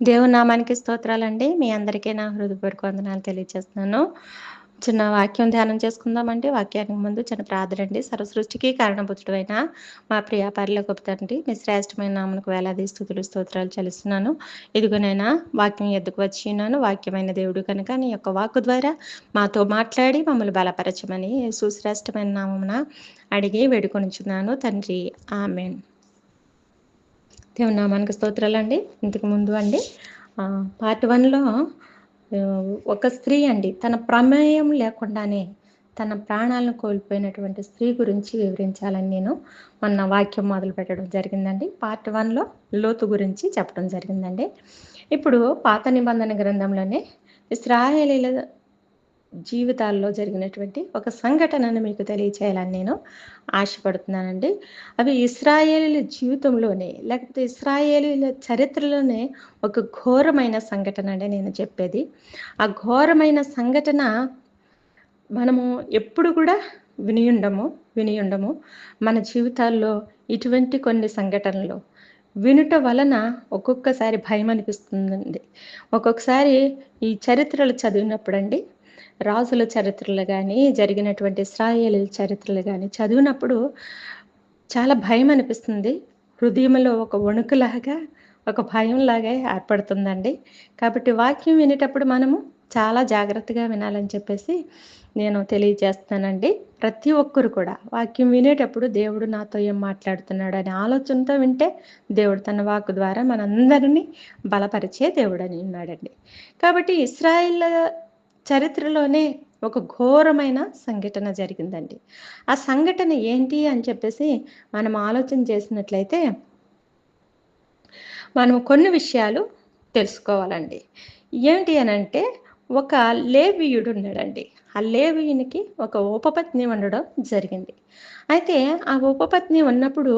దేవుని నామానికి స్తోత్రాలండి. మీ అందరికీ నా హృదయపూర్వక వందనాలు తెలియజేస్తున్నాను చిన్న వాక్యం ధ్యానం చేసుకుందామండి. వాక్యానికి ముందు చిన్న ప్రార్థన అండి. సర్వసృష్టికి కారణభూతుడైన మా ప్రియ పరిలోకి తండ్రి మీ శ్రేష్టమైన నామకు వేలాది స్థుతులు స్తోత్రాలు చెల్లిస్తున్నాను. ఇదిగోనైనా వాక్యం ఎద్దుకు వచ్చి ఉన్నాను. వాక్యమైన దేవుడు కనుక నీ యొక్క వాక్కు ద్వారా మాతో మాట్లాడి మమ్మల్ని బలపరచమని సుశ్రేష్టమైన నామమున అడిగి వేడుకొనిచున్నాను. తండ్రి ఆమెన్. దేవుని నామానికి స్తోత్రాలు ఇంతకు ముందు అండి పార్ట్ వన్లో ఒక స్త్రీ అండి తన ప్రమేయం లేకుండానే తన ప్రాణాలను కోల్పోయినటువంటి స్త్రీ గురించి వివరించాలని నేను మొన్న వాక్యం మొదలు పెట్టడం జరిగిందండి. పార్ట్ వన్లో లోతు గురించి చెప్పడం జరిగిందండి. ఇప్పుడు పాత నిబంధన గ్రంథంలోనే ఇస్రాయేలీల జీవితాల్లో జరిగినటువంటి ఒక సంఘటనను మీకు తెలియచేయాలని నేను ఆశపడుతున్నానండి. అవి ఇస్రాయేలీల జీవితంలోనే లేకపోతే ఇస్రాయేలీల చరిత్రలోనే ఒక ఘోరమైన సంఘటన అంటే నేను చెప్పేది. ఆ ఘోరమైన సంఘటన మనము ఎప్పుడు కూడా వినియుండము వినియుండము మన జీవితాల్లో ఇటువంటి కొన్ని సంఘటనలు వినుట వలన ఒక్కొక్కసారి భయం అనిపిస్తుందండి. ఒక్కొక్కసారి ఈ చరిత్రలు చదివినప్పుడండి రాజుల చరిత్రలు కానీ జరిగినటువంటి ఇస్రాయేల్ చరిత్రలు కానీ చదివినప్పుడు చాలా భయం అనిపిస్తుంది. హృదయంలో ఒక వణుకులాగా ఒక భయంలాగా ఏర్పడుతుందండి. కాబట్టి వాక్యం వినేటప్పుడు మనము చాలా జాగ్రత్తగా వినాలని చెప్పేసి నేను తెలియజేస్తానండి ప్రతి ఒక్కరు కూడా వాక్యం వినేటప్పుడు దేవుడు నాతో ఏం మాట్లాడుతున్నాడు అనే ఆలోచనతో వింటే దేవుడు తన వాక్ ద్వారా మనందరినీ బలపరిచే దేవుడు అని ఉన్నాడండి. కాబట్టి ఇస్రాయిల్ చరిత్రలోనే ఒక ఘోరమైన సంఘటన జరిగిందండి. ఆ సంఘటన ఏంటి అని చెప్పేసి మనం ఆలోచన చేసినట్లయితే మనం కొన్ని విషయాలు తెలుసుకోవాలండి. ఏంటి అని అంటే ఒక లేవీయుడు ఉన్నాడండి. ఆ లేవీయునికి ఒక ఉపపత్ని ఉండడం జరిగింది. అయితే ఆ ఉపపత్ని ఉన్నప్పుడు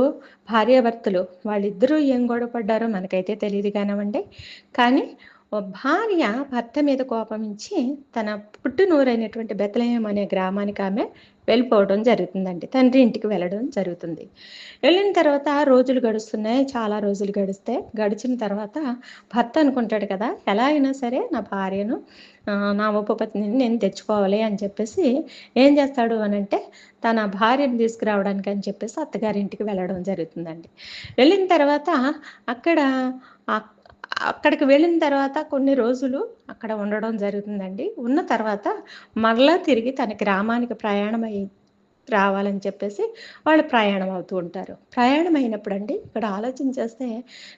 భార్యాభర్తలు వాళ్ళిద్దరూ ఏం గొడవపడ్డారో మనకైతే తెలియదు కానివ్వండి. కానీ భార్య భర్త మీద కోపమించి తన పుట్టినూరైనటువంటి బెతలయం అనే గ్రామానికి ఆమె వెళ్ళిపోవడం జరుగుతుందండి. తండ్రి ఇంటికి వెళ్ళడం జరుగుతుంది. వెళ్ళిన తర్వాత రోజులు గడుస్తున్నాయి. చాలా రోజులు గడిస్తే గడిచిన తర్వాత భర్త అనుకుంటాడు కదా ఎలా అయినా సరే నా భార్యను నా ఉపపత్నిని నేను తెచ్చుకోవాలి అని చెప్పేసి ఏం చేస్తాడు అని అంటే తన భార్యను తీసుకురావడానికి అని చెప్పేసి అత్తగారింటికి వెళ్ళడం జరుగుతుందండి. వెళ్ళిన తర్వాత అక్కడ అక్కడికి వెళ్ళిన తర్వాత కొన్ని రోజులు అక్కడ ఉండడం జరుగుతుందండి. ఉన్న తర్వాత మరలా తిరిగి తన గ్రామానికి ప్రయాణం అయ్యి రావాలని చెప్పేసి వాళ్ళు ప్రయాణం అవుతూ ఉంటారు. ప్రయాణం అయినప్పుడు అండి ఇక్కడ ఆలోచన చేస్తే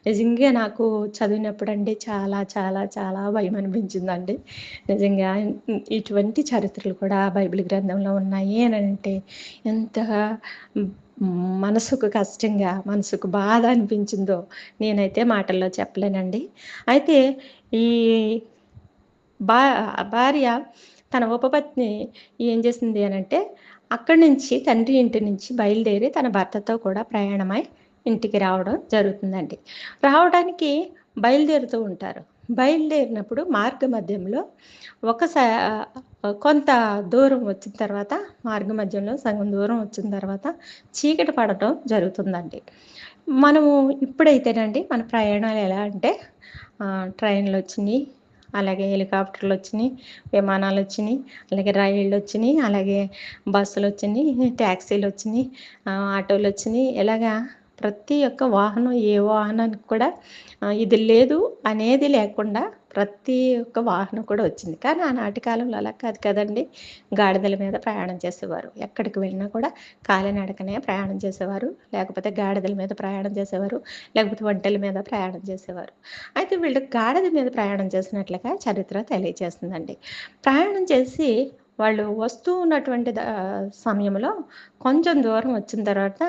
నిజంగా నాకు చదివినప్పుడు అండి చాలా చాలా చాలా భయం అనిపించిందండి. నిజంగా ఇటువంటి చరిత్రలు కూడా బైబిల్ గ్రంథంలో ఉన్నాయి అని అంటే ఎంత మనసుకు కష్టంగా మనసుకు బాధ అనిపించిందో నేనైతే మాటల్లో చెప్పలేనండి. అయితే ఈ బా భార్య తన ఉపపత్ని ఏం చేసింది అని అంటే అక్కడి నుంచి తండ్రి ఇంటి నుంచి బయలుదేరి తన భర్తతో కూడా ప్రయాణమై ఇంటికి రావడం జరుగుతుందండి. రావడానికి బయలుదేరుతూ ఉంటారు. బయలుదేరినప్పుడు మార్గ మధ్యంలో ఒకసారి కొంత దూరం వచ్చిన తర్వాత మార్గ మధ్యంలో సగం దూరం వచ్చిన తర్వాత చీకటి పడటం జరుగుతుందండి. మనము ఇప్పుడైతేనండి మన ప్రయాణాలు ఎలా అంటే ట్రైన్లు వచ్చినాయి అలాగే హెలికాప్టర్లు వచ్చినాయి విమానాలు వచ్చినాయి అలాగే రైళ్ళు వచ్చినాయి అలాగే బస్సులు వచ్చినాయి ట్యాక్సీలు వచ్చినాయి ఆటోలు వచ్చినాయి ఇలాగా ప్రతి ఒక్క వాహనం ఏ వాహనానికి కూడా ఇది లేదు అనేది లేకుండా ప్రతి ఒక్క వాహనం కూడా వచ్చింది. కానీ ఆనాటి కాలంలో అలా కాదు కదండి. గాడిదల మీద ప్రయాణం చేసేవారు. ఎక్కడికి వెళ్ళినా కూడా కాలినడకనే ప్రయాణం చేసేవారు. లేకపోతే గాడిదల మీద ప్రయాణం చేసేవారు. లేకపోతే ఒంటెల మీద ప్రయాణం చేసేవారు. అయితే వీళ్ళు గాడిద మీద ప్రయాణం చేసినట్లుగా చరిత్ర తెలియజేస్తుందండి. ప్రయాణం చేసి వాళ్ళు వస్తూ ఉన్నటువంటి సమయంలో కొంచెం దూరం వచ్చిన తర్వాత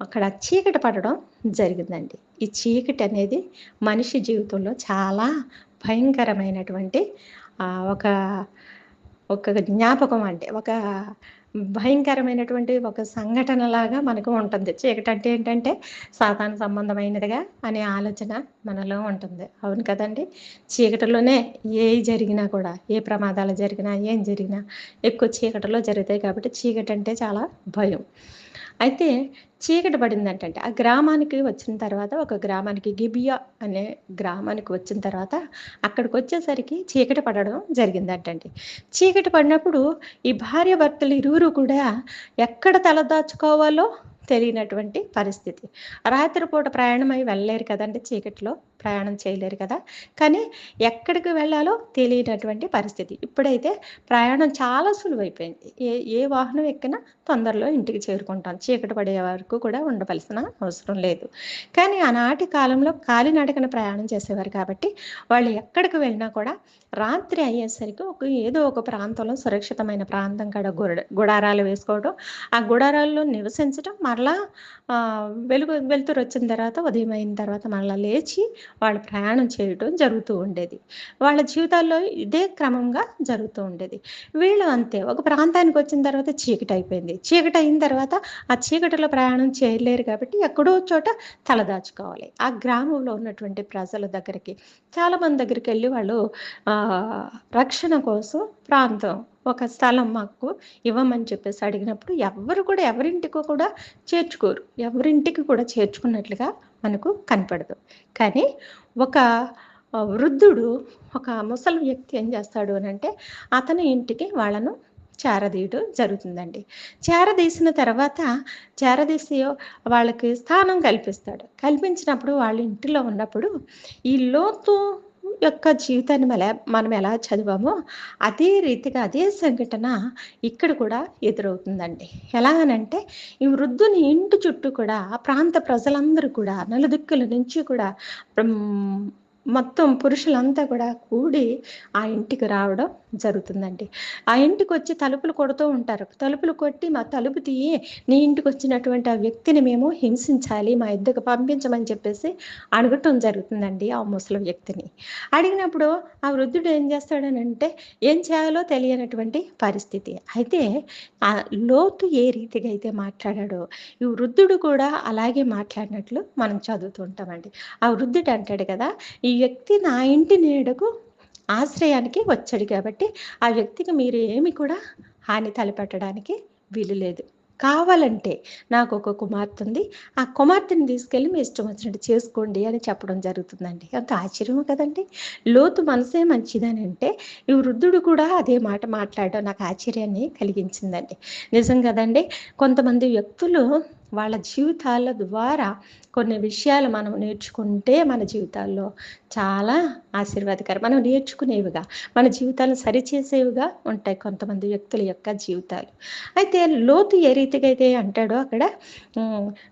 అక్కడ చీకటి పడడం జరిగిందండి. ఈ చీకటి అనేది మనిషి జీవితంలో చాలా భయంకరమైనటువంటి ఒక ఒక జ్ఞాపకం అంటే ఒక భయంకరమైనటువంటి ఒక సంఘటన లాగా మనకు ఉంటుంది. చీకటి అంటే ఏంటంటే సాధారణ సంబంధమైనదిగా అనే ఆలోచన మనలో ఉంటుంది. అవును కదండి? చీకటిలోనే ఏ జరిగినా కూడా ఏ ప్రమాదాలు జరిగినా ఏం జరిగినా ఎక్కువ చీకటిలో జరుగుతాయి కాబట్టి చీకటి అంటే చాలా భయం. అయితే చీకటి పడిందంటే ఆ గ్రామానికి వచ్చిన తర్వాత ఒక గ్రామానికి గిబియా అనే గ్రామానికి వచ్చిన తర్వాత అక్కడికి వచ్చేసరికి చీకటి పడడం జరిగిందంటండి. చీకటి పడినప్పుడు ఈ భార్య భర్తలు ఇరువురు కూడా ఎక్కడ తలదాచుకోవాలో తెలియనటువంటి పరిస్థితి. రాత్రిపూట ప్రయాణమై వెళ్ళలేరు కదండి చీకటిలో. ప్రయాణం చేయలేరు కదా. కానీ ఎక్కడికి వెళ్ళాలో తెలియనటువంటి పరిస్థితి. ఇప్పుడైతే ప్రయాణం చాలా సులువైపోయింది. ఏ ఏ వాహనం ఎక్కినా తొందరలో ఇంటికి చేరుకుంటాం. చీకటి పడే వరకు కూడా ఉండవలసిన అవసరం లేదు. కానీ ఆనాటి కాలంలో కాలినడకన ప్రయాణం చేసేవారు కాబట్టి వాళ్ళు ఎక్కడికి వెళ్ళినా కూడా రాత్రి అయ్యేసరికి ఒక ఏదో ఒక ప్రాంతంలో సురక్షితమైన ప్రాంతం కాడ గుడ గుడారాలు వేసుకోవడం ఆ గుడారాల్లో నివసించడం మరలా వెలుగు వెలుతురు వచ్చిన తర్వాత ఉదయం అయిన తర్వాత మళ్ళీ లేచి వాళ్ళు ప్రయాణం చేయటం జరుగుతూ ఉండేది. వాళ్ళ జీవితాల్లో ఇదే క్రమంగా జరుగుతూ ఉండేది. వీళ్ళు అంతే ఒక ప్రాంతానికి వచ్చిన తర్వాత చీకటి అయిపోయింది. చీకటి అయిన తర్వాత ఆ చీకటిలో ప్రయాణం చేయలేరు కాబట్టి ఎక్కడో చోట తలదాచుకోవాలి ఆ గ్రామంలో ఉన్నటువంటి ప్రజల దగ్గరికి చాలామంది దగ్గరికి వెళ్ళి వాళ్ళు రక్షణ కోసం ప్రాంతం ఒక స్థలం మాకు ఇవ్వమని చెప్పేసి అడిగినప్పుడు ఎవరు కూడా ఎవరింటికో కూడా చేర్చుకోరు. ఎవరింటికి కూడా చేర్చుకున్నట్లుగా మనకు కనపడదు. కానీ ఒక వృద్ధుడు ఒక ముసలి వ్యక్తి ఏం చేస్తాడు అని అంటే అతని ఇంటికి వాళ్ళను చేరదీయడం జరుగుతుందండి. చేరదీసిన తర్వాత చేరదీసి వాళ్ళకి స్థానం కల్పిస్తాడు. కల్పించినప్పుడు వాళ్ళ ఇంటిలో ఉన్నప్పుడు ఈ లోతు యొక్క జీవితాన్ని మన మనం ఎలా చదివామో అదే రీతిగా అదే సంఘటన ఇక్కడ కూడా ఎదురవుతుందండి. ఎలా అనంటే ఈ వృద్ధుని ఇంటి చుట్టూ కూడా ఆ ప్రాంత ప్రజలందరూ కూడా నలుదిక్కుల నుంచి కూడా మొత్తం పురుషులంతా కూడా కూడి ఆ ఇంటికి రావడం జరుగుతుందండి. ఆ ఇంటికి వచ్చి తలుపులు కొడుతూ ఉంటారు. తలుపులు కొట్టి మా తలుపు తీయి నీ ఇంటికి వచ్చినటువంటి ఆ వ్యక్తిని మేము హింసించాలి మా ఇద్దరికి పంపించమని చెప్పేసి అడగటం జరుగుతుందండి ఆ ముసలి వ్యక్తిని. అడిగినప్పుడు ఆ వృద్ధుడు ఏం చేస్తాడనంటే ఏం చేయాలో తెలియనటువంటి పరిస్థితి. అయితే ఆ లోతు ఏ రీతిగా అయితే మాట్లాడాడో ఈ వృద్ధుడు కూడా అలాగే మాట్లాడినట్లు మనం చదువుతూ ఉంటామండి. ఆ వృద్ధుడు అంటాడు కదా ఈ వ్యక్తి నా ఇంటి నీడకు ఆశ్రయానికి వచ్చాడు కాబట్టి ఆ వ్యక్తికి మీరు ఏమి కూడా హాని తలపెట్టడానికి వీలు లేదు. కావాలంటే నాకు ఒక కుమార్తె ఉంది. ఆ కుమార్తెని తీసుకెళ్ళి మీ ఇష్టం వచ్చినట్టు చేసుకోండి అని చెప్పడం జరుగుతుందండి. అంత ఆశ్చర్యం కదండి. లోతు మనసే మంచిదని అంటే ఈ వృద్ధుడు కూడా అదే మాట మాట్లాడడం నాకు ఆశ్చర్యాన్ని కలిగించిందండి. నిజం కదండి. కొంతమంది వ్యక్తులు వాళ్ళ జీవితాల ద్వారా కొన్ని విషయాలు మనం నేర్చుకుంటే మన జీవితాల్లో చాలా ఆశీర్వాదకరం. మనం నేర్చుకునేవిగా మన జీవితాలను సరిచేసేవిగా ఉంటాయి కొంతమంది వ్యక్తుల యొక్క జీవితాలు. అయితే లోతు ఏ రీతిగా అయితే అంటాడో అక్కడ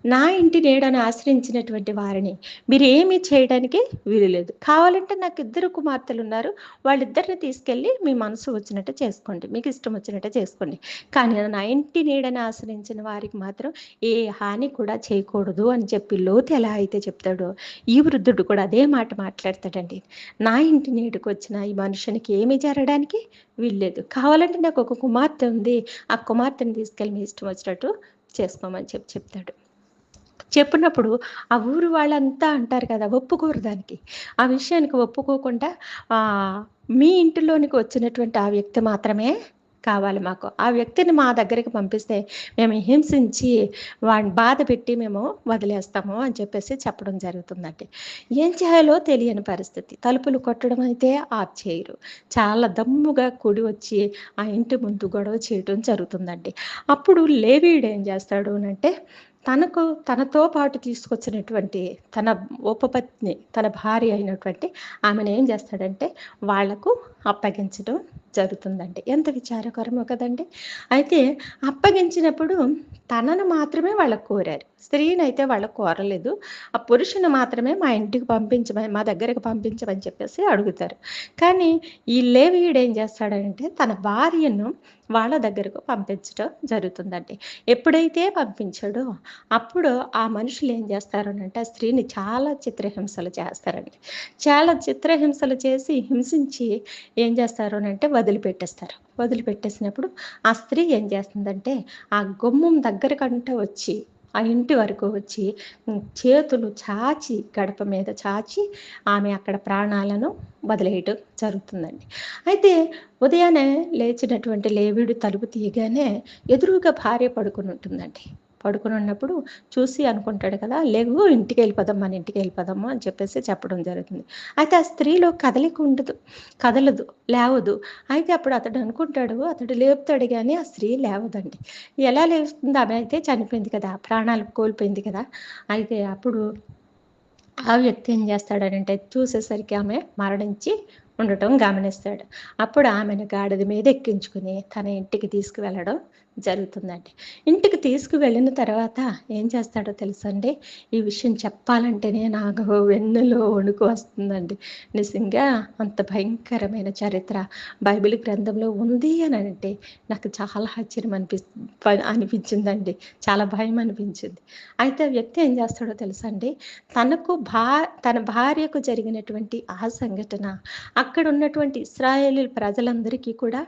నా ఇంటి నీడను ఆశ్రయించినటువంటి వారిని మీరు ఏమీ చేయడానికి వీలులేదు. కావాలంటే నాకు ఇద్దరు కుమార్తెలు ఉన్నారు. వాళ్ళిద్దరిని తీసుకెళ్ళి మీ మనసు వచ్చినట్టు చేసుకోండి. మీకు ఇష్టం వచ్చినట్టు చేసుకోండి. కానీ నా ఇంటి నీడను ఆశ్రయించిన వారికి మాత్రం ఏ హాని కూడా చేయకూడదు అని చెప్పి లోతు ఎలా అయితే చెప్తాడో ఈ వృద్ధుడు కూడా అదే మాట మాట్లాడతాడండి. నా ఇంటి నీటికి వచ్చిన ఈ మనుషునికి ఏమి జరగడానికి వీల్లేదు. కావాలంటే నాకు ఒక కుమార్తె ఉంది. ఆ కుమార్తెని తీసుకెళ్ళి మీ ఇష్టం వచ్చినట్టు చేసుకోమని చెప్పి చెప్తాడు. చెప్పినప్పుడు ఆ ఊరు వాళ్ళంతా అంటారు కదా ఒప్పుకోరు దానికి. ఆ విషయానికి ఒప్పుకోకుండా మీ ఇంటిలోనికి వచ్చినటువంటి ఆ వ్యక్తి మాత్రమే కావాలి మాకు. ఆ వ్యక్తిని మా దగ్గరికి పంపిస్తే మేము హింసించి వాడిని బాధ పెట్టి మేము వదిలేస్తాము అని చెప్పేసి చెప్పడం జరుగుతుందండి. ఏం చేయాలో తెలియని పరిస్థితి. తలుపులు కొట్టడం అయితే ఆఫ్ చేయరు చాలా దమ్ముగా కూడి వచ్చి ఆ ఇంటి ముందు గొడవ చేయడం జరుగుతుందండి. అప్పుడు లేవీడు ఏం చేస్తాడు అంటే తనకు తనతో పాటు తీసుకొచ్చినటువంటి తన ఉపపత్ని తన భార్య అయినటువంటి ఆమెను ఏం చేస్తాడంటే వాళ్ళకు అప్పగించడం జరుగుతుందండి. ఎంత విచారకరమో కదండి. అయితే అప్పగించినప్పుడు తనను మాత్రమే వాళ్ళకు కోరారు. స్త్రీని అయితే వాళ్ళకు కోరలేదు. ఆ పురుషుని మాత్రమే మా ఇంటికి పంపించమని మా దగ్గరకు పంపించమని చెప్పేసి అడుగుతారు. కానీ ఈ లేవీయుడు ఏం చేస్తాడంటే తన భార్యను వాళ్ళ దగ్గరకు పంపించడం జరుగుతుందండి. ఎప్పుడైతే పంపించాడో అప్పుడు ఆ మనుషులు ఏం చేస్తారు అంటే ఆ స్త్రీని చాలా చిత్రహింసలు చేస్తారండి. చాలా చిత్రహింసలు చేసి హింసించి ఏం చేస్తారు అంటే వదిలిపెట్టేస్తారు. వదిలిపెట్టేసినప్పుడు ఆ స్త్రీ ఏం చేస్తుందంటే ఆ గుమ్మం దగ్గర కంటే వచ్చి ఆ ఇంటి వరకు వచ్చి చేతులు చాచి గడప మీద చాచి ఆమె అక్కడ ప్రాణాలను వదిలేయటం జరుగుతుందండి. అయితే ఉదయాన్నే లేచినటువంటి లేవిడు తలుపు తీయగానే ఎదురుగా భార్య పడుకుని ఉంటుందండి. పడుకుని ఉన్నప్పుడు చూసి అనుకుంటాడు కదా లేవు ఇంటికి వెళ్ళిపోదాం మన ఇంటికి వెళ్ళిపోదాము అని చెప్పేసి చెప్పడం జరుగుతుంది. అయితే ఆ స్త్రీలో కదలిక ఉండదు కదలదు లేవదు. అయితే అప్పుడు అతడు అనుకుంటాడు అతడు లేపుతాడు కానీ ఆ స్త్రీ లేవదండి. ఎలా లేస్తుంది? ఆమె అయితే చనిపోయింది కదా ప్రాణాలు కోల్పోయింది కదా. అయితే అప్పుడు ఆ వ్యక్తి ఏం చేస్తాడనంటే చూసేసరికి ఆమె మరణించి ఉండటం గమనిస్తాడు. అప్పుడు ఆమెను గాడిద మీద ఎక్కించుకుని తన ఇంటికి తీసుకువెళ్ళడం జరుగుతుందండి. ఇంటికి తీసుకువెళ్ళిన తర్వాత ఏం చేస్తాడో తెలుసండి? ఈ విషయం చెప్పాలంటేనే నాకు వెన్నులో వణుకు వస్తుందండి. నిజంగా అంత భయంకరమైన చరిత్ర బైబిల్ గ్రంథంలో ఉంది అని అంటే నాకు చాలా ఆశ్చర్యం అనిపి అనిపించిందండి. చాలా భయం అనిపించింది. అయితే ఆ వ్యక్తి ఏం చేస్తాడో తెలుసండి? తనకు భా తన భార్యకు జరిగినటువంటి ఆ సంఘటన అక్కడ ఉన్నటువంటి ఇస్రాయేలీ ప్రజలందరికీ కూడా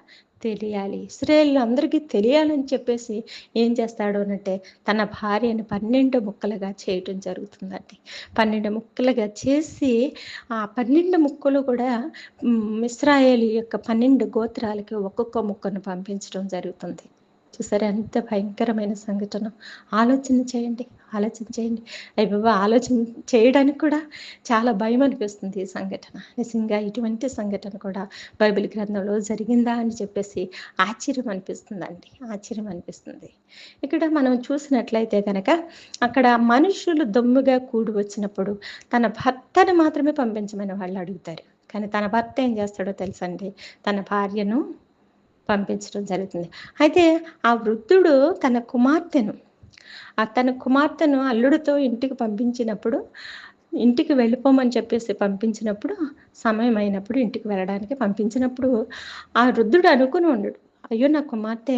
తెలియాలి. ఇస్రాయేల్ అందరికీ తెలియాలని చెప్పేసి ఏం చేస్తాడు అనంటే తన భార్యను పన్నెండు ముక్కలుగా చేయటం జరుగుతుందండి. పన్నెండు ముక్కలుగా చేసి ఆ పన్నెండు ముక్కలు కూడా ఇస్రాయేల్ యొక్క పన్నెండు గోత్రాలకి ఒక్కొక్క ముక్కను పంపించడం జరుగుతుంది. చూసారా ఎంత భయంకరమైన సంఘటన ఆలోచన చేయండి ఆలోచన చేయండి. అయ్యి బాబా ఆలోచన చేయడానికి కూడా చాలా భయం అనిపిస్తుంది ఈ సంఘటన. నిజంగా ఇటువంటి సంఘటన కూడా బైబిల్ గ్రంథంలో జరిగిందా అని చెప్పేసి ఆశ్చర్యం అనిపిస్తుందండి. ఆశ్చర్యం అనిపిస్తుంది. ఇక్కడ మనం చూసినట్లయితే కనుక అక్కడ మనుషులు దొమ్ముగా కూడి వచ్చినప్పుడు తన భర్తను మాత్రమే పంపించమని వాళ్ళు అడుగుతారు. కానీ తన భర్త ఏం చేస్తాడో తెలుసండి తన భార్యను పంపించడం జరుగుతుంది. అయితే ఆ వృద్ధుడు తన కుమార్తెను ఆ తన కుమార్తెను అల్లుడితో ఇంటికి పంపించినప్పుడు ఇంటికి వెళ్ళిపోమని చెప్పేసి పంపించినప్పుడు సమయం అయినప్పుడు ఇంటికి వెళ్ళడానికి పంపించినప్పుడు ఆ వృద్ధుడు అనుకుని ఉండడు అయ్యో నా కుమార్తె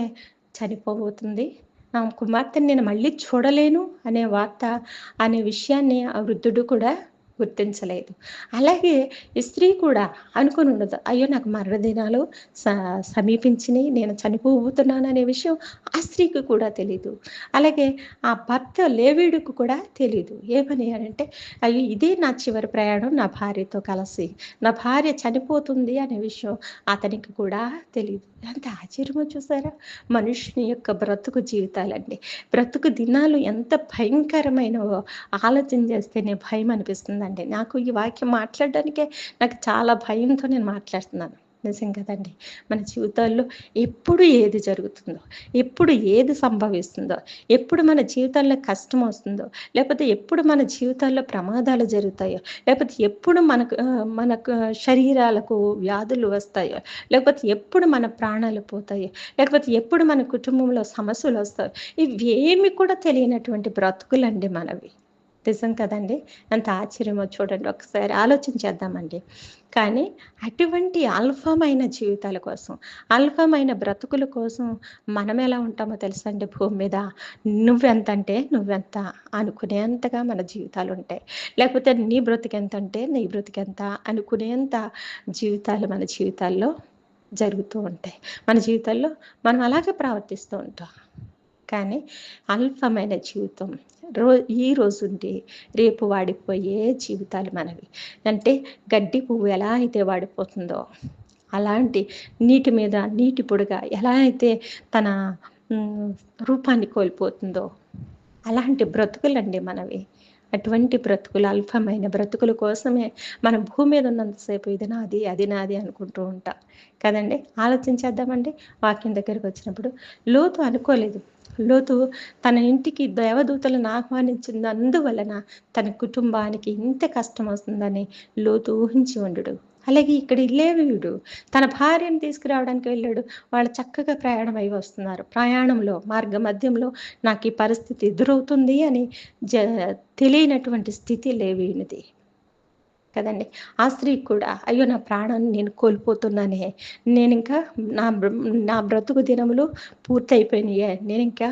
చనిపోబోతుంది. నా కుమార్తెను నేను మళ్ళీ చూడలేను అనే వార్త అనే విషయాన్ని ఆ వృద్ధుడు కూడా గుర్తించలేదు. అలాగే ఈ స్త్రీ కూడా అనుకుని ఉండదు అయ్యో నాకు మరణదినాలు స సమీపించినాయి నేను చనిపోబోతున్నాను అనే విషయం ఆ స్త్రీకి కూడా తెలీదు. అలాగే ఆ భర్త లేవీడుకు కూడా తెలీదు. ఏమని అంటే అయ్యో ఇదే నా చివరి ప్రయాణం నా భార్యతో కలిసి నా భార్య చనిపోతుంది అనే విషయం అతనికి కూడా తెలియదు ఎంత ఆశ్చర్యమో చూసారా? మనుషుని యొక్క బ్రతుకు జీవితాలండి. బ్రతుకు దినాలు ఎంత భయంకరమైనవో ఆలోచన చేస్తేనే భయం అనిపిస్తుంది. అనిపిస్తుందండి నాకు ఈ వాక్యం మాట్లాడడానికే నాకు చాలా భయంతో నేను మాట్లాడుతున్నాను. నిజం కదండి. మన జీవితాల్లో ఎప్పుడు ఏది జరుగుతుందో ఎప్పుడు ఏది సంభవిస్తుందో ఎప్పుడు మన జీవితాల్లో కష్టం వస్తుందో లేకపోతే ఎప్పుడు మన జీవితాల్లో ప్రమాదాలు జరుగుతాయో లేకపోతే ఎప్పుడు మనకు మనకు శరీరాలకు వ్యాధులు వస్తాయో లేకపోతే ఎప్పుడు మన ప్రాణాలు పోతాయో లేకపోతే ఎప్పుడు మన కుటుంబంలో సమస్యలు వస్తాయో ఇవేమి కూడా తెలియనటువంటి బ్రతుకులండి మనవి. నిజం కదండి? ఎంత ఆశ్చర్యమో చూడండి ఒకసారి ఆలోచన చేద్దామండి. కానీ అటువంటి అల్పమైన జీవితాల కోసం అల్పమైన బ్రతుకుల కోసం మనం ఎలా ఉంటామో తెలుసండి భూమి మీద? నువ్వెంత అంటే నువ్వెంత అనుకునేంతగా మన జీవితాలు ఉంటాయి. లేకపోతే నీ బ్రతికెంత అంటే నీ బ్రతికెంత అనుకునేంత జీవితాలు మన జీవితాల్లో జరుగుతూ ఉంటాయి. మన జీవితాల్లో మనం అలాగే ప్రవర్తిస్తూ ఉంటాం. కానీ అల్పమైన జీవితం రో ఈ రోజుంటే రేపు వాడిపోయే జీవితాలు మనవి. అంటే గడ్డి పువ్వు ఎలా అయితే వాడిపోతుందో అలాంటి నీటి మీద నీటి పొడిగా ఎలా అయితే తన రూపాన్ని కోల్పోతుందో అలాంటి బ్రతుకులండి మనవి. అటువంటి బ్రతుకులు అల్పమైన బ్రతుకుల కోసమే మనం భూమి మీద ఉన్నంతసేపు ఇది నాది అది నాది అనుకుంటూ ఉంటాం. కదండి? ఆలోచించేద్దామండి? వాక్యం దగ్గరికి వచ్చినప్పుడు లోతు అనుకోలేదు. లోతు తన ఇంటికి దేవదూతలను ఆహ్వానించింది. అందువలన తన కుటుంబానికి ఇంత కష్టం వస్తుందని లోతు ఊహించి ఉండడు. అలాగే ఇక్కడ లేవీయుడు తన భార్యను తీసుకురావడానికి వెళ్ళాడు. వాళ్ళు చక్కగా ప్రయాణం అయి వస్తున్నారు. ప్రయాణంలో మార్గ మధ్యంలో నాకు ఈ పరిస్థితి ఎదురవుతుంది అని జ తెలియనటువంటి స్థితి లేవీయునిది. కదండి. ఆ స్త్రీ కూడా అయ్యో నా ప్రాణాన్ని నేను కోల్పోతున్నానే. నేను ఇంకా నా నా బ్రతుకు దినములు పూర్తయిపోయినాయే. నేను ఇంకా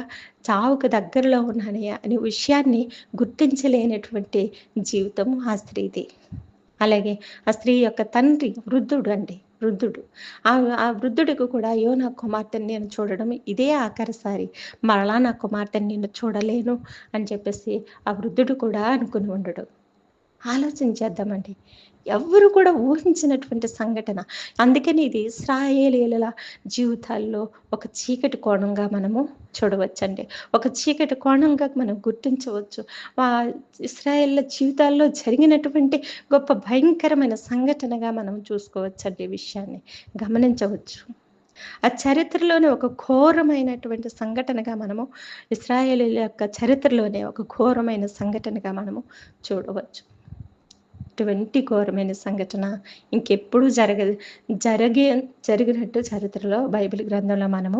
చావుకు దగ్గరలో ఉన్నానే అనే విషయాన్ని గుర్తించలేనటువంటి జీవితము ఆ స్త్రీది. అలాగే ఆ స్త్రీ యొక్క తండ్రి వృద్ధుడు అండి వృద్ధుడు. ఆ ఆ వృద్ధుడికి కూడా అయ్యో నా కుమార్తెని నేను చూడడం ఇదే ఆఖరిసారి. మరలా నా కుమార్తెని నేను చూడలేను అని చెప్పేసి ఆ వృద్ధుడు కూడా అనుకుని ఉండడు. ఆలోచించేద్దామండి. ఎవ్వరు కూడా ఊహించినటువంటి సంఘటన. అందుకని ఇది ఇస్రాయేలీల జీవితాల్లో ఒక చీకటి కోణంగా మనము చూడవచ్చండి. ఒక చీకటి కోణంగా మనం గుర్తించవచ్చు. ఆ ఇస్రాయేళ్ళ జీవితాల్లో జరిగినటువంటి గొప్ప భయంకరమైన సంఘటనగా మనం చూసుకోవచ్చండి ఈ విషయాన్ని. గమనించవచ్చు. ఆ చరిత్రలోనే ఒక ఘోరమైనటువంటి సంఘటనగా మనము ఇస్రాయేలీల యొక్క చరిత్రలోనే ఒక ఘోరమైన సంఘటనగా మనము చూడవచ్చు. అటువంటి ఘోరమైన సంఘటన ఇంకెప్పుడు జరగదు. జరిగే జరిగినట్టు చరిత్రలో బైబిల్ గ్రంథంలో మనము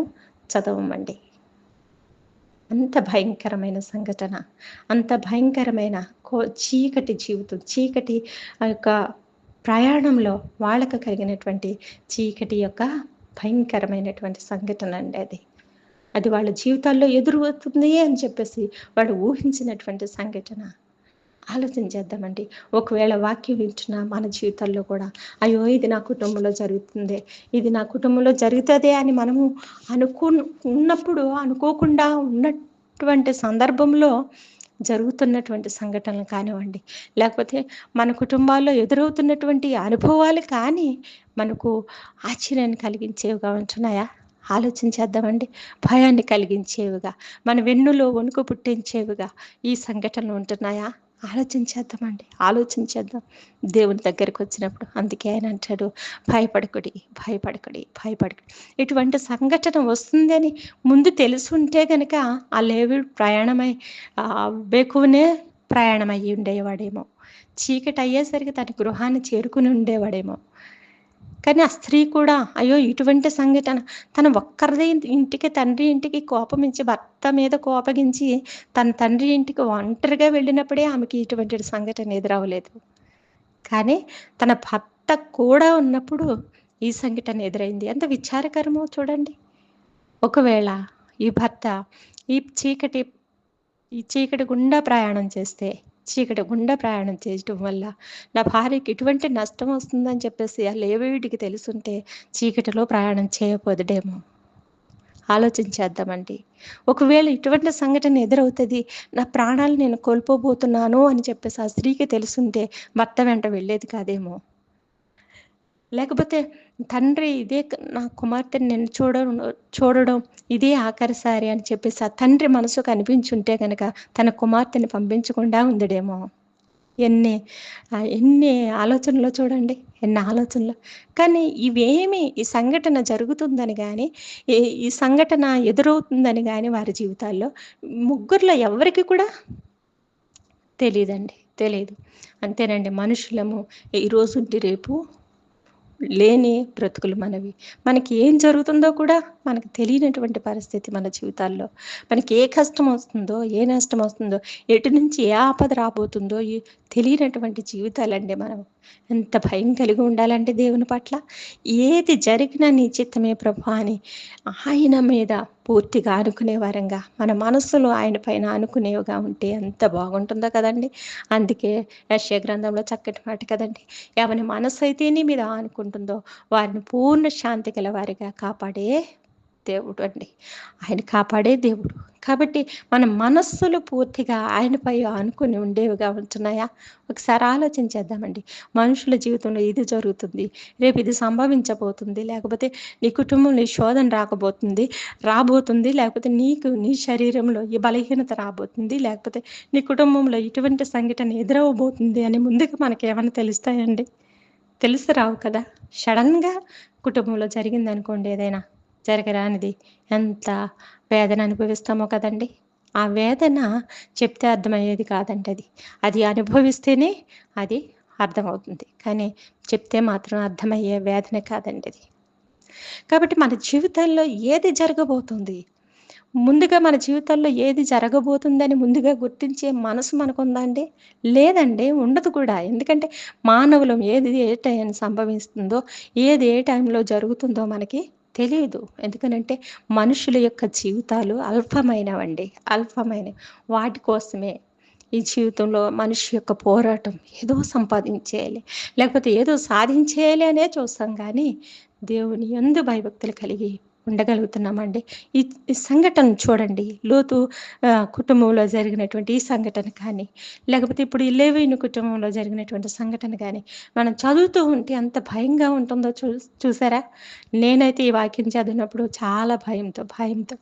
చదవమండి. అంత భయంకరమైన సంఘటన. అంత భయంకరమైన కో చీకటి జీవితం చీకటి యొక్క ప్రయాణంలో వాళ్ళకు కలిగినటువంటి చీకటి యొక్క భయంకరమైనటువంటి సంఘటన అండి అది. అది వాళ్ళ జీవితాల్లో ఎదురవుతుంది అని చెప్పేసి వాళ్ళు ఊహించినటువంటి సంఘటన. ఆలోచించేద్దామండి ఒకవేళ వాక్యం వింటున్న మన జీవితాల్లో కూడా అయ్యో ఇది నా కుటుంబంలో జరుగుతుంది ఇది నా కుటుంబంలో జరుగుతుంది అని మనము అనుకు ఉన్నప్పుడు అనుకోకుండా ఉన్నటువంటి సందర్భంలో జరుగుతున్నటువంటి సంఘటనలు కానివ్వండి లేకపోతే మన కుటుంబాల్లో ఎదురవుతున్నటువంటి అనుభవాలు కానీ మనకు ఆశ్చర్యాన్ని కలిగించేవిగా ఉంటున్నాయా? ఆలోచించేద్దామండి భయాన్ని కలిగించేవిగా మన వెన్నులో వణుకు పుట్టించేవిగా ఈ సంఘటనలు ఉంటున్నాయా? ఆలోచించేద్దామండి ఆలోచించేద్దాం. దేవుని దగ్గరికి వచ్చినప్పుడు అందుకే ఆయన అంటాడు భయపడకుడి భయపడకుడి భయపడకుడి. ఇటువంటి సంఘటన వస్తుందని ముందు తెలుసుంటే గనక ఆ లేవి ప్రయాణమై బేకువనే ప్రయాణం అయ్యి ఉండేవాడేమో. చీకటి అయ్యేసరికి తన గృహాన్ని చేరుకుని ఉండేవాడేమో. కానీ ఆ స్త్రీ కూడా అయ్యో ఇటువంటి సంఘటన తన ఒక్కరిదే ఇంటికి తండ్రి ఇంటికి కోపమించి భర్త మీద కోపగించి తన తండ్రి ఇంటికి ఒంటరిగా వెళ్ళినప్పుడే ఆమెకి ఇటువంటి సంఘటన ఎదురవ్వలేదు కానీ తన భర్త కూడా ఉన్నప్పుడు ఈ సంఘటన ఎదురైంది. ఎంత విచారకరమో చూడండి. ఒకవేళ ఈ భర్త ఈ చీకటి ఈ చీకటి గుండా ప్రయాణం చేస్తే చీకటి గుండా ప్రయాణం చేయటం వల్ల నా భార్యకి ఇటువంటి నష్టం వస్తుందని చెప్పేసి ఆ లేవీడికి తెలుసుంటే చీకటిలో ప్రయాణం చేయబోదుడేమో. ఆలోచించేద్దామండి. ఒకవేళ ఇటువంటి సంఘటన ఎదురవుతుంది నా ప్రాణాలు నేను కోల్పోబోతున్నాను అని చెప్పేసి ఆ స్త్రీకి తెలుసుంటే భర్త వెంట వెళ్ళేది కాదేమో. లేకపోతే తండ్రి ఇదే నా కుమార్తెని నేను చూడడం చూడడం ఇదే ఆఖరిసారి అని చెప్పేసి ఆ తండ్రి మనసు అనిపించుంటే కనుక తన కుమార్తెని పంపించకుండా ఉందడేమో. ఎన్ని ఎన్ని ఆలోచనలు చూడండి ఎన్ని ఆలోచనలు. కానీ ఇవేమి ఈ సంఘటన జరుగుతుందని కానీ ఈ సంఘటన ఎదురవుతుందని కానీ వారి జీవితాల్లో ముగ్గురులో ఎవరికి కూడా తెలియదండి తెలియదు అంతేనండి మనుషులము ఈరోజు రేపు లేని బ్రతుకులు మనవి. మనకి ఏం జరుగుతుందో కూడా మనకు తెలియనటువంటి పరిస్థితి మన జీవితాల్లో. మనకి ఏ కష్టం వస్తుందో ఏ నష్టం వస్తుందో ఎటు నుంచి ఏ ఆపద రాబోతుందో తెలియనటువంటి జీవితాలండి మనం. ఎంత భయం కలిగి ఉండాలంటే దేవుని పట్ల? ఏది జరిగినా నీ చిత్తమే ప్రభు అని ఆయన మీద పూర్తిగా అనుకునే వారంగా మన మనస్సులో ఆయన పైన అనుకునేవిగా ఉంటే ఎంత బాగుంటుందో కదండి? అందుకే యశ్య గ్రంథంలో చక్కటి మాట కదండి. ఎవరి మనస్సు అయితే నీ మీద అనుకుంటుందో వారిని పూర్ణ శాంతి గల వారిగా కాపాడే దేవుడు అండి. ఆయన కాపాడే దేవుడు. కాబట్టి మన మనస్సులు పూర్తిగా ఆయనపై ఆనుకొని ఉండేవిగా ఉంటున్నాయా? ఒకసారి ఆలోచించేద్దామండి మనుషుల జీవితంలో ఇది జరుగుతుంది. రేపు ఇది సంభవించబోతుంది. లేకపోతే నీ కుటుంబంలో శోధన రాకపోతుంది రాబోతుంది. లేకపోతే నీకు నీ శరీరంలో ఈ బలహీనత రాబోతుంది. లేకపోతే నీ కుటుంబంలో ఇటువంటి సంఘటన ఎదురవబోతుంది అని ముందుగా మనకి ఏమైనా తెలుస్తాయండి? తెలుసు రావు కదా. సడన్గా కుటుంబంలో జరిగింది అనుకోండి ఏదైనా. జరగరానిది. ఎంత వేదన అనుభవిస్తామో కదండి. ఆ వేదన చెప్తే అర్థమయ్యేది కాదండి అది అది అనుభవిస్తేనే అది అర్థమవుతుంది. కానీ చెప్తే మాత్రం అర్థమయ్యే వేదన కాదండి అది కాబట్టి మన జీవితంలో ఏది జరగబోతుంది? ముందుగా మన జీవితంలో ఏది జరగబోతుందని ముందుగా గుర్తించే మనసు మనకుందా అండి? లేదండి ఉండదు కూడా. ఎందుకంటే మానవులం ఏది ఏ టైం సంభవిస్తుందో ఏది ఏ టైంలో జరుగుతుందో మనకి తెలియదు. ఎందుకనంటే మనుషుల యొక్క జీవితాలు అల్పమైనవండి. అల్పమైన వాటి కోసమే ఈ జీవితంలో మనిషి యొక్క పోరాటం ఏదో సంపాదించేయాలి. లేకపోతే ఏదో సాధించేయాలి అనే చూస్తాం కానీ దేవుని ఎందు భయభక్తులు కలిగి ఉండగలుగుతున్నామండి. ఈ ఈ సంఘటన చూడండి. లోతు కుటుంబంలో జరిగినటువంటి ఈ సంఘటన కానీ లేకపోతే ఇప్పుడు ఈ కుటుంబంలో జరిగినటువంటి సంఘటన కానీ మనం చదువుతూ ఉంటే ఎంత భయంగా ఉంటుందో చూ చూసారా? నేనైతే ఈ వాక్యం చదివినప్పుడు చాలా భయంతో భయంతో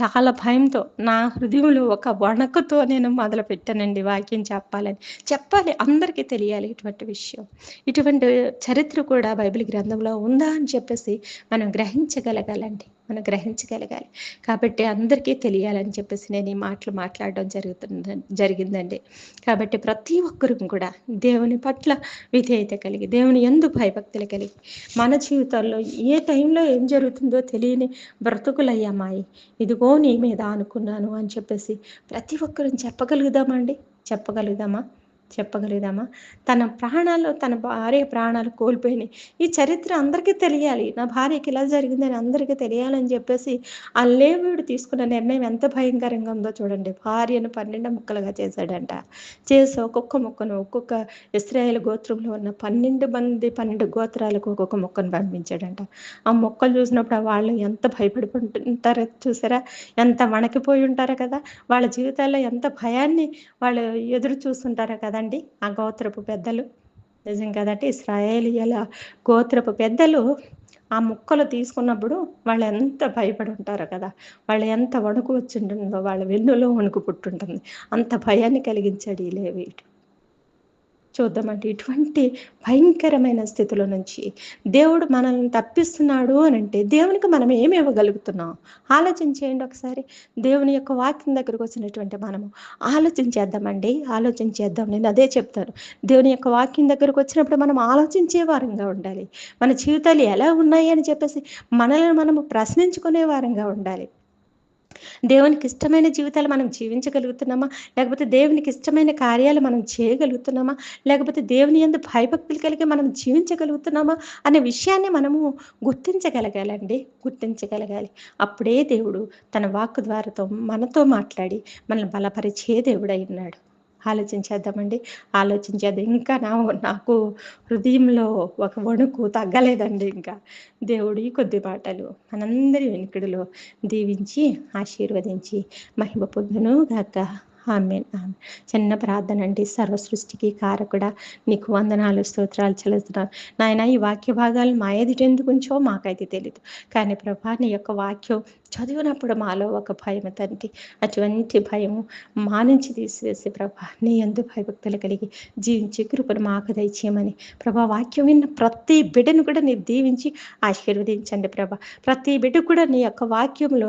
చాలా భయంతో నా హృదయంలో ఒక వణకుతో నేను మొదలు పెట్టానండి వాక్యం చెప్పాలని. చెప్పాలి అందరికీ తెలియాలి ఇటువంటి విషయం. ఇటువంటి చరిత్ర కూడా బైబిల్ గ్రంథంలో ఉందా అని చెప్పేసి మనం గ్రహించగలగాలండి. మనం గ్రహించగలగాలి. కాబట్టి అందరికీ తెలియాలని చెప్పేసి నేను ఈ మాటలు మాట్లాడడం జరుగుతుంది జరిగిందండి. కాబట్టి ప్రతి ఒక్కరూ కూడా దేవుని పట్ల విధేయత కలిగి దేవుని ఎందు భయభక్తులు కలిగి మన జీవితాల్లో ఏ టైంలో ఏం జరుగుతుందో తెలియని బ్రతుకులయ్యామాయి. ఇదిగో నీ మీద అనుకున్నాను అని చెప్పేసి ప్రతి ఒక్కరూ చెప్పగలుగుదామండి? చెప్పగలుగుదామా? చెప్పగలుగుదామా తన ప్రాణాలు తన భార్య ప్రాణాలు కోల్పోయినాయి. ఈ చరిత్ర అందరికీ తెలియాలి. నా భార్యకి ఇలా జరిగిందని అందరికీ తెలియాలని చెప్పేసి ఆ లేవుడు తీసుకున్న నిర్ణయం ఎంత భయంకరంగా ఉందో చూడండి. భార్యను పన్నెండు ముక్కలుగా చేశాడంట. చేసి ఒక్కొక్క మొక్కను ఒక్కొక్క ఇస్రాయేల్ గోత్రంలో ఉన్న పన్నెండు మంది పన్నెండు గోత్రాలకు ఒక్కొక్క మొక్కను పంపించాడంట. ఆ మొక్కలు చూసినప్పుడు వాళ్ళు ఎంత భయపడిపోతుంటారో చూసారా? ఎంత వణకిపోయి ఉంటారో కదా? వాళ్ళ జీవితాల్లో ఎంత భయాన్ని వాళ్ళు ఎదురు చూస్తుంటారో కదండి ఆ గోత్రపు పెద్దలు. నిజం కదండి. ఇస్రాయేలియల గోత్రపు పెద్దలు ఆ ముక్కలు తీసుకున్నప్పుడు వాళ్ళు ఎంత భయపడి ఉంటారో కదా. వాళ్ళు ఎంత వణుకు వచ్చి ఉంటుందో వాళ్ళ వెన్నులో వణుకు పుట్టుంటుంది. అంత భయాన్ని కలిగించాడు ఈ లేవీయుడు చూద్దామంటే ఇటువంటి భయంకరమైన స్థితిలో నుంచి దేవుడు మనల్ని తప్పిస్తున్నాడు అని అంటే దేవునికి మనం ఏమి ఇవ్వగలుగుతున్నాం? ఆలోచించేయండి ఒకసారి. దేవుని యొక్క వాక్యం దగ్గరకు వచ్చినటువంటి మనము ఆలోచించేద్దామండి ఆలోచించేద్దాం నేను అదే చెప్తాను. దేవుని యొక్క వాక్యం దగ్గరకు వచ్చినప్పుడు మనం ఆలోచించే వారంగా ఉండాలి. మన జీవితాలు ఎలా ఉన్నాయి అని చెప్పేసి మనల్ని మనము ప్రశ్నించుకునే వారంగా ఉండాలి. దేవునికి ఇష్టమైన జీవితాలు మనం జీవించగలుగుతున్నామా? లేకపోతే దేవునికి ఇష్టమైన కార్యాలు మనం చేయగలుగుతున్నామా? లేకపోతే దేవుని ఎందు భయభక్తులు కలిగి మనం జీవించగలుగుతున్నామా? అనే విషయాన్ని మనము గుర్తించగలగాలండి. గుర్తించగలగాలి. అప్పుడే దేవుడు తన వాక్కు ద్వారాతో మనతో మాట్లాడి మనల్ని బలపరిచే దేవుడై ఉన్నాడు. ఆలోచించేద్దామండి. ఆలోచించేద్దాం ఇంకా నా నాకు హృదయంలో ఒక వణుకు తగ్గలేదండి ఇంకా. దేవుడి కొద్ది పాటలు మనందరి వెనుకడిలో దీవించి ఆశీర్వదించి మహిమ పొందును గాక. ఆమె చిన్న ప్రార్థన అండి. సర్వ సృష్టికి కారకుడ నీకు వందనాలు స్తోత్రాలు చెల్లిస్తున్నాను. నాయన ఈ వాక్య భాగాలు మా ఎదుటెందుకు ఉంచో మాకైతే తెలియదు కానీ ప్రభా నీ యొక్క వాక్యం చదివినప్పుడు మాలో ఒక భయం తండ్రి. అటువంటి భయము మా నుంచి తీసివేసి ప్రభా నీ ఎందు భయభక్తులు కలిగి జీవించే కృపను మాకు దయచేయమని. ప్రభా వాక్యం విన్న ప్రతి బిడ్డను కూడా నీ దీవించి ఆశీర్వదించండి ప్రభా. ప్రతి బిడ్డ కూడా నీ యొక్క వాక్యంలో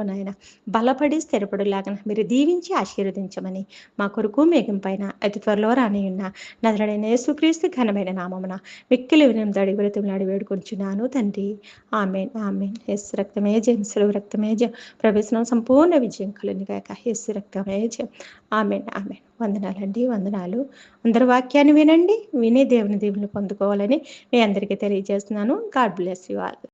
బలపడి స్థిరపడులాగా మీరు దీవించి ఆశీర్వదించమని మా కొరకు మేఘం పైన అతి త్వరలో రానియున్న ఉన్న నదడైన యేసుక్రీస్తు ఘనమైన నామమున మిక్కిలి వినం దడి బ్రతిమలాడి వేడుకొంచున్నాను తండ్రి. Amen amen. ఎస్ రక్తమే జయం రక్తమే జయం ప్రవేశనం సంపూర్ణ విజయం కలిగిన గాక. ఎస్ రక్తమే ఆమెన్ ఆమెన్. వందనాలండి వందనాలు. అందరు వాక్యాన్ని వినండి వినే దేవుని దేవుని పొందుకోవాలని మీ అందరికీ తెలియజేస్తున్నాను. God bless you all.